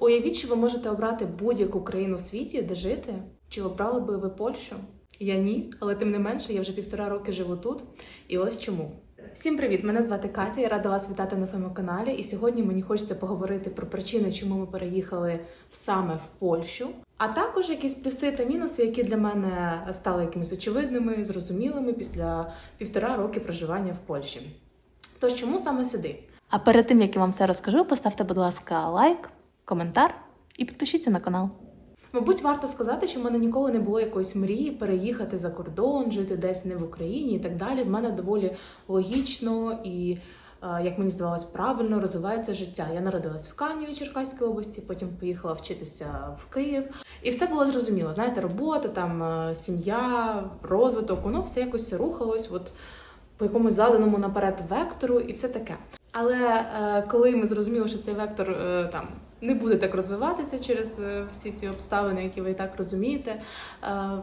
Уявіть, що ви можете обрати будь-яку країну в світі, де жити. Чи обрали би ви Польщу? Я ні, але тим не менше, я вже півтора роки живу тут. І ось чому. Всім привіт! Мене звати Катя. Я рада вас вітати на своєму каналі. І сьогодні мені хочеться поговорити про причини, чому ми переїхали саме в Польщу, а також якісь плюси та мінуси, які для мене стали якимись очевидними, зрозумілими після півтора роки проживання в Польщі. Тож чому саме сюди? А перед тим як я вам все розкажу, поставте, будь ласка, лайк, коментар і підпишіться на канал. Мабуть, варто сказати, що в мене ніколи не було якоїсь мрії переїхати за кордон, жити десь не в Україні і так далі. В мене доволі логічно і, е, як мені здавалось, правильно розвивається життя. Я народилась в Каніві Черкаської області, потім поїхала вчитися в Київ. І все було зрозуміло. Знаєте, робота, там е, сім'я, розвиток, воно все якось рухалось, от по якомусь заданому наперед вектору, і все таке. Але е, коли ми зрозуміли, що цей вектор там не буде так розвиватися через е, всі ці обставини, які ви і так розумієте, е,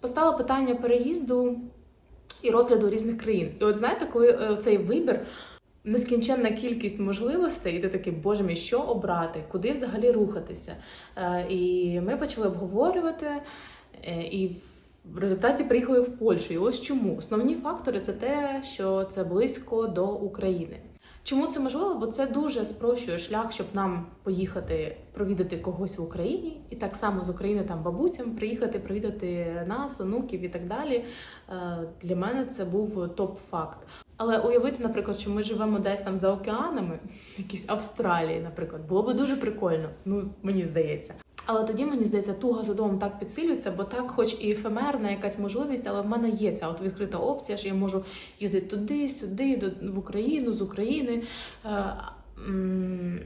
постало питання переїзду і розгляду різних країн. І от знаєте, коли е, цей вибір. Нескінченна кількість можливостей, і ти такий, боже мій, що обрати, куди взагалі рухатися. І ми почали обговорювати, і в результаті приїхали в Польщу. І ось чому. Основні фактори це те, що це близько до України. Чому це можливо? Бо це дуже спрощує шлях, щоб нам поїхати провідати когось в Україні, і так само з України там бабусям приїхати провідати нас, онуків і так далі. Е, Для мене це був топ-факт. Але уявити, наприклад, що ми живемо десь там за океанами, в якійсь Австралії, наприклад, було би дуже прикольно. Ну мені здається. Але тоді мені здається, туга за домом так підсилюється, бо так, хоч і ефемерна якась можливість, але в мене є ця от відкрита опція, що я можу їздити туди, сюди, до в Україну, з України. Е,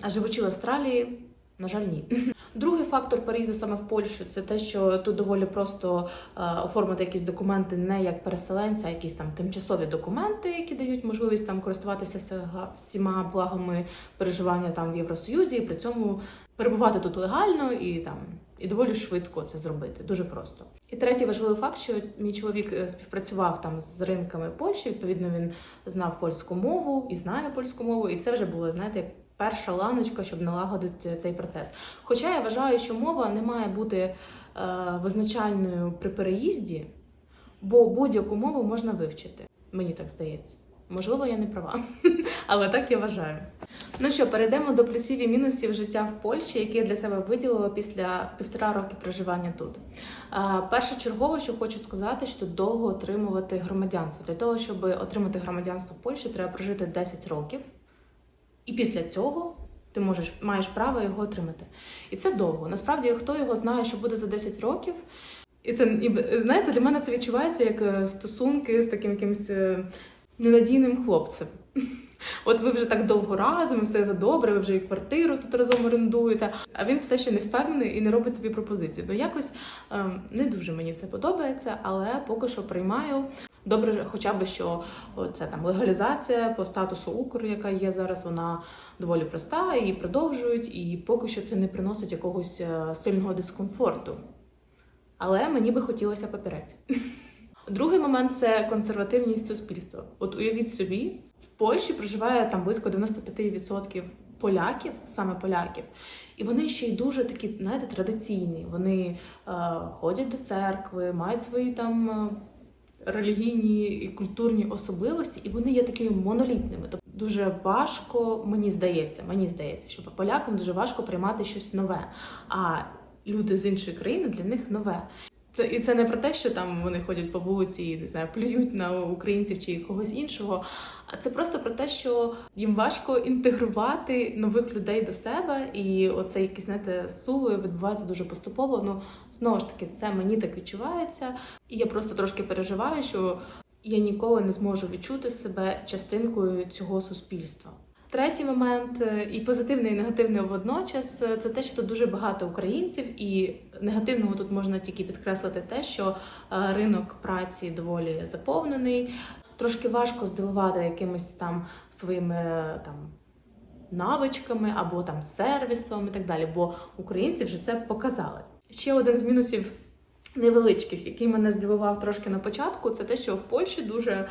А живучи в Австралії, на жаль, ні. Другий фактор переїзду саме в Польщу це те, що тут доволі просто е, оформити якісь документи не як переселенця, а якісь там тимчасові документи, які дають можливість там користуватися всіма- благами переживання там в Євросоюзі, і при цьому перебувати тут легально і там і доволі швидко це зробити. Дуже просто. І третій важливий факт, що мій чоловік е, співпрацював там з ринками Польщі. Відповідно, він знав польську мову і знає польську мову, і це вже було знаєте. Перша ланочка, щоб налагодити цей процес. Хоча я вважаю, що мова не має бути е, визначальною при переїзді, бо будь-яку мову можна вивчити. Мені так здається. Можливо, я не права, але так я вважаю. Ну що, перейдемо до плюсів і мінусів життя в Польщі, які я для себе виділила після півтора роки проживання тут. А, Першочергово, що хочу сказати, що довго отримувати громадянство. Для того, щоб отримати громадянство в Польщі, треба прожити 10 років, і після цього ти можеш маєш право його отримати. І це довго. Насправді, хто його знає, що буде за 10 років. І це знаєте, для мене це відчувається як е, стосунки з таким якимось е, ненадійним хлопцем. От ви вже так довго разом, все добре, ви вже і квартиру тут разом орендуєте, а він все ще не впевнений і не робить тобі пропозиції. Ну якось ем, не дуже мені це подобається, але поки що приймаю. Добре, хоча б що це там легалізація по статусу Укр, яка є зараз, вона доволі проста, її продовжують, і поки що це не приносить якогось е, сильного дискомфорту. Але мені би хотілося папірець. Другий момент це консервативність суспільства. От уявіть собі, в Польщі проживає там близько 95% поляків, саме поляків, і вони ще й дуже такі, знаєте, традиційні. Вони е, ходять до церкви, мають свої там. Релігійні і культурні особливості, і вони є такими монолітними. Тобто дуже важко, мені здається, мені здається, що полякам дуже важко приймати щось нове. А люди з іншої країни для них нове. Це і це не про те, що там вони ходять по вулиці і не знаю, плюють на українців чи когось іншого. А це просто про те, що їм важко інтегрувати нових людей до себе, і оце якісь знаєте, суви відбувається дуже поступово. Ну знову ж таки, це мені так відчувається, і я просто трошки переживаю, що я ніколи не зможу відчути себе частинкою цього суспільства. Третій момент е, і позитивний, і негативний водночас е, це те, що тут дуже багато українців, і негативного тут можна тільки підкреслити те, що е, ринок праці доволі заповнений. Трошки важко здивувати якимись там своїми там навичками або там сервісом і так далі, бо українці вже це показали. Ще один з мінусів невеличких, який мене здивував трошки на початку, це те, що в Польщі дуже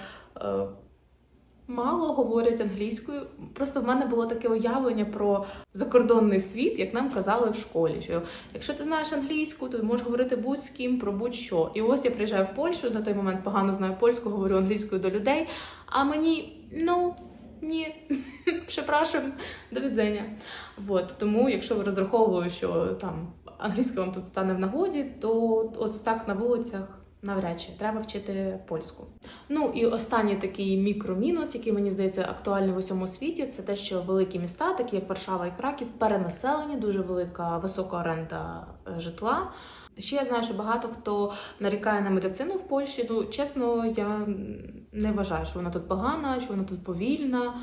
мало говорять англійською. Просто в мене було таке уявлення про закордонний світ, як нам казали в школі. Що якщо ти знаєш англійську, то можеш говорити будь з ким про будь-що. І ось я приїжджаю в Польщу, на той момент погано знаю польську, говорю англійською до людей. А мені ну ні, прzepraszam, до відзення. От тому, якщо ви розраховую, що там англійська вам тут стане в нагоді, то от так на вулицях. Навряд чи треба вчити польську. Ну і останній такий мікромінус, який мені здається актуальний в усьому світі, це те, що великі міста, такі як Варшава і Краків, перенаселені, дуже велика висока оренда е, житла. Ще я знаю, що багато хто нарікає на медицину в Польщі. Ну чесно, я не вважаю, що вона тут погана, що вона тут повільна.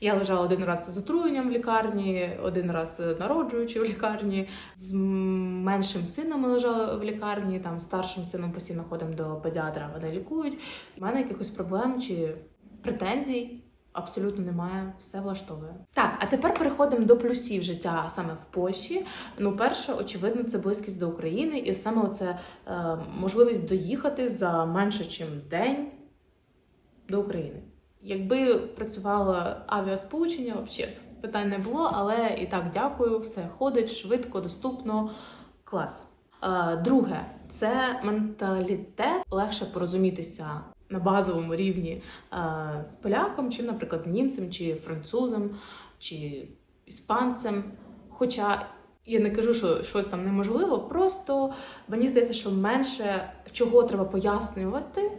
Я лежала один раз з отруєнням в лікарні, один раз народжуючи в лікарні. З меншим сином ми лежали в лікарні. Там старшим сином постійно ходимо до педіатра, вони лікують. У мене якихось проблем чи претензій абсолютно немає, все влаштовує. Так, а тепер переходимо до плюсів життя саме в Польщі. Ну, перше, очевидно, це близькість до України, і саме оце е, можливість доїхати за менше, ніж день до України. Якби працювало авіасполучення, взагалі питань не було, але і так дякую, все ходить швидко, доступно, клас. Е, Друге, це менталітет. Легше порозумітися на базовому рівні е, з поляком, чим, наприклад, з німцем, чи французом, чи іспанцем. Хоча я не кажу, що щось там неможливо, просто мені здається, що менше чого треба пояснювати.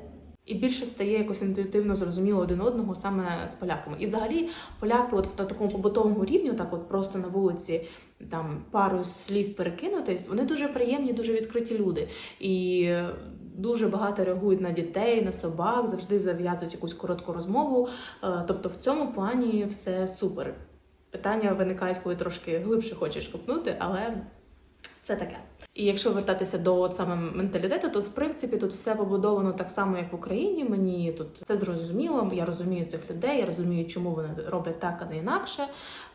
І більше стає якось інтуїтивно зрозуміло один одного саме з поляками. І взагалі поляки, от в такому побутовому рівні, так от просто на вулиці там пару слів перекинутись, вони дуже приємні, дуже відкриті люди. І дуже багато реагують на дітей, на собак, завжди зав'язують якусь коротку розмову. Е, Тобто в цьому плані все супер. Питання виникають, коли трошки глибше хочеш копнути, але це таке. І якщо вертатися до от саме менталітету, то в принципі тут все побудовано так само, як в Україні. Мені тут все зрозуміло. Я розумію цих людей, я розумію, чому вони роблять так, а не інакше.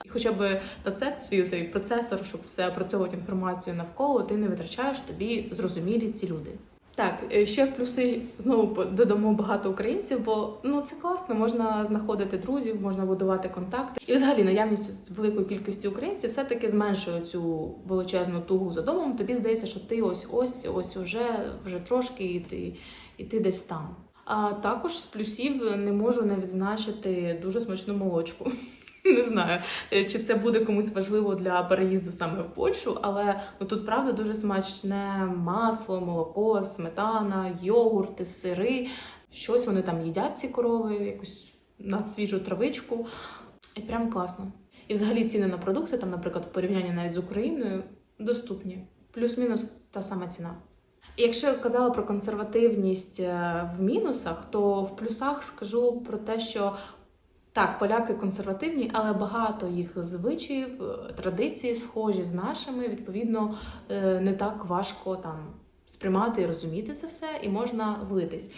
І хоча б на це цей процесор, щоб все опрацьовувати інформацію навколо, ти не витрачаєш тобі зрозумілі ці люди. Так, е, ще в плюси знову додамо багато українців, бо ну це класно, можна знаходити друзів, можна будувати контакти. І взагалі наявність великої кількості українців все-таки зменшує цю величезну тугу за домом. Тобі здається, що ти ось ось ось уже вже трошки і ти, і ти десь там. А також з плюсів не можу не відзначити дуже смачну молочку. Не знаю, е, чи це буде комусь важливо для переїзду саме в Польщу, але ну, тут правда дуже смачне масло, молоко, сметана, йогурти, сири. Щось вони там їдять ці корови, якусь надсвіжу травичку. І прям класно. І взагалі ціни на продукти, там, наприклад, в порівнянні навіть з Україною, доступні. Плюс-мінус та сама ціна. І якщо я казала про консервативність е, в мінусах, то в плюсах скажу про те, що так, поляки консервативні, але багато їх звичаїв, е, традицій схожі з нашими. Відповідно, е, не так важко там сприймати і розуміти це все, і можна влитись.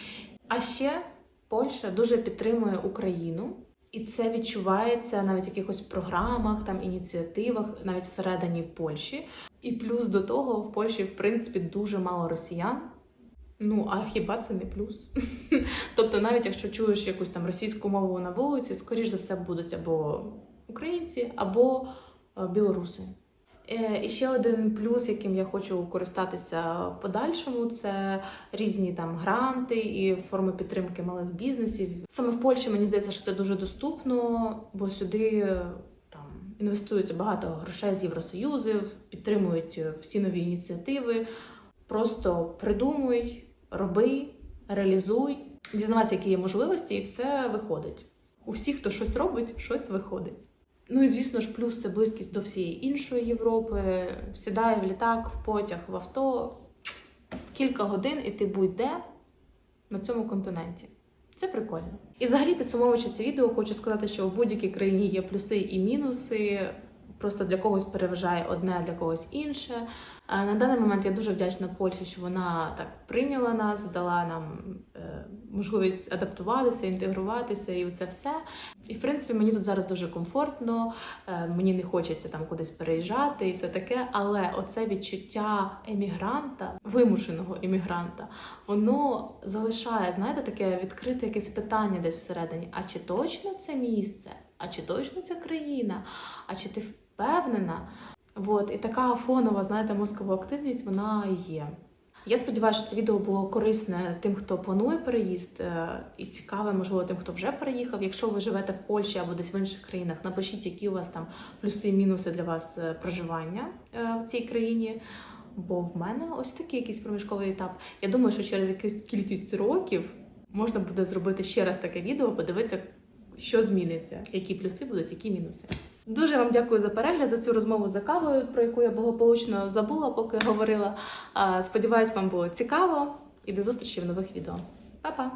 А ще Польща дуже підтримує Україну. І це відчувається навіть в якихось програмах, там ініціативах, навіть всередині Польщі. І плюс до того в Польщі, в принципі, дуже мало росіян. Ну, а хіба це не плюс? тобто, навіть якщо чуєш якусь там російську мову на вулиці, скоріш за все будуть або українці, або е, білоруси. Е, І ще один плюс, яким я хочу користатися в подальшому, це різні там гранти і форми підтримки малих бізнесів. Саме в Польщі мені здається, що це дуже доступно, бо сюди е, там інвестується багато грошей з Євросоюзу, підтримують всі нові ініціативи. Просто придумуй, роби, реалізуй, дізнавайся, які є можливості, і все виходить. У всіх, хто щось робить, щось виходить. Ну і звісно ж, плюс це близькість до всієї іншої Європи. Сідає в літак, в потяг, в авто кілька годин, і ти будь-де на цьому континенті. Це прикольно. І взагалі, підсумовуючи це відео, хочу сказати, що в будь-якій країні є плюси і мінуси. Просто для когось переважає одне, для когось інше. Е, На даний момент я дуже вдячна Польщі, що вона так прийняла нас, дала нам е, можливість адаптуватися, інтегруватися і це все. І в принципі мені тут зараз дуже комфортно, е, мені не хочеться там кудись переїжджати і все таке. Але оце відчуття емігранта, вимушеного емігранта, воно залишає, знаєте, таке відкрите якесь питання десь всередині. А чи точно це місце? А чи точно це країна? А чи ти впевнена? От, і така фонова, знаєте, мозкова активність вона є. Я сподіваюся, що це відео було корисне тим, хто планує переїзд, е, і цікаве, можливо, тим, хто вже переїхав. Якщо ви живете в Польщі або десь в інших країнах, напишіть, які у вас там плюси і мінуси для вас е, проживання е, в цій країні. Бо в мене ось такий якийсь проміжковий етап. Я думаю, що через якусь кількість років можна буде зробити ще раз таке відео, подивитися, що зміниться, які плюси будуть, які мінуси. Дуже вам дякую за перегляд, за цю розмову за кавою, про яку я благополучно забула, поки говорила. Сподіваюсь, вам було цікаво і до зустрічі в нових відео. Па-па!